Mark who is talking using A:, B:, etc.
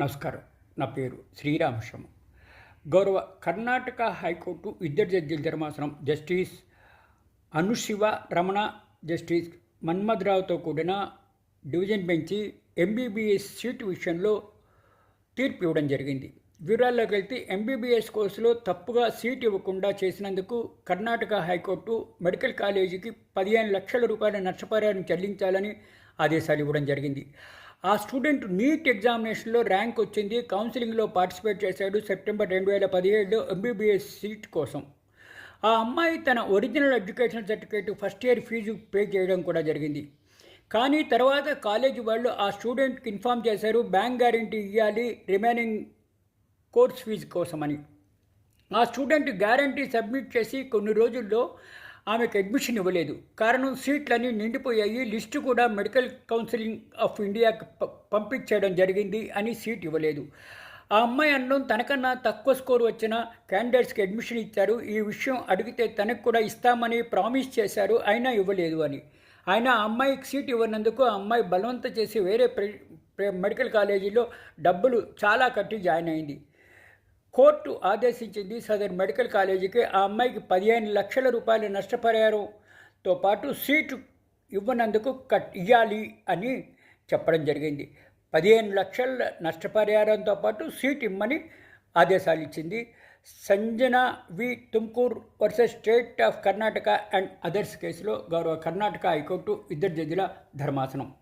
A: నమస్కారం. నా పేరు శ్రీరామశర్మ గౌరవ కర్ణాటక హైకోర్టు ఇద్దరు జడ్జిల ధర్మాసనం జస్టిస్ అనుశివ రమణ జస్టిస్ మన్మధరావుతో కూడిన డివిజన్ బెంచి ఎంబీబీఎస్ సీటు విషయంలో తీర్పు ఇవ్వడం జరిగింది. వివరాల్లోకి వెళ్తే ఎంబీబీఎస్ కోర్సులో తప్పుగా సీట్ ఇవ్వకుండా చేసినందుకు కర్ణాటక హైకోర్టు మెడికల్ కాలేజీకి పదిహేను లక్షల రూపాయల నష్టపరిహారం చెల్లించాలని ఆదేశాలు ఇవ్వడం జరిగింది. ఆ స్టూడెంట్ నీట్ ఎగ్జామినేషన్లో ర్యాంక్ వచ్చింది. కౌన్సిలింగ్లో పార్టిసిపేట్ చేశాడు సెప్టెంబర్ రెండు వేల పదిహేడులో ఎంబీబీఎస్ సీట్ కోసం. ఆ అమ్మాయి తన original education certificate first year fees pay చేయడం కూడా జరిగింది. కానీ తర్వాత కాలేజీ వాళ్ళు ఆ స్టూడెంట్కి ఇన్ఫామ్ చేశారు బ్యాంక్ గ్యారంటీ ఇవ్వాలి రిమైనింగ్ కోర్స్ ఫీజు కోసమని. ఆ స్టూడెంట్ గ్యారంటీ సబ్మిట్ చేసి కొన్ని రోజుల్లో ఆమెకు అడ్మిషన్ ఇవ్వలేదు. కారణం సీట్లన్నీ నిండిపోయాయి. లిస్టు కూడా మెడికల్ కౌన్సిలింగ్ ఆఫ్ ఇండియాకి ప- పంపించేయడం జరిగింది అని సీట్ ఇవ్వలేదు. ఆ అమ్మాయి అన్నం తనకన్నా తక్కువ స్కోర్ వచ్చిన క్యాండిడేట్స్కి అడ్మిషన్ ఇచ్చారు. ఈ విషయం అడిగితే తనకు కూడా ఇస్తామని ప్రామిస్ చేశారు. అయినా ఇవ్వలేదు అని. ఆయన ఆ అమ్మాయికి సీట్ ఇవ్వనందుకు ఆ అమ్మాయి బలవంత చేసి వేరే ప్ర ప్ర- మెడికల్ కాలేజీలో డబ్బులు చాలా కట్టి జాయిన్ అయింది. కోర్టు ఆదేశించింది సదర్ మెడికల్ కాలేజీకి ఆ అమ్మాయికి పదిహేను లక్షల రూపాయల నష్టపరిహారంతో పాటు సీటు ఇవ్వనందుకు కట్ ఇవ్వాలి అని చెప్పడం జరిగింది. పదిహేను లక్షల నష్టపరిహారంతో పాటు సీట్ ఇమ్మని ఆదేశాలు ఇచ్చింది. Sanjana V. Tumkur versus state of Karnataka and others కేసులో గౌరవ కర్ణాటక హైకోర్టు ఇద్దరు జడ్జిల ధర్మాసనం.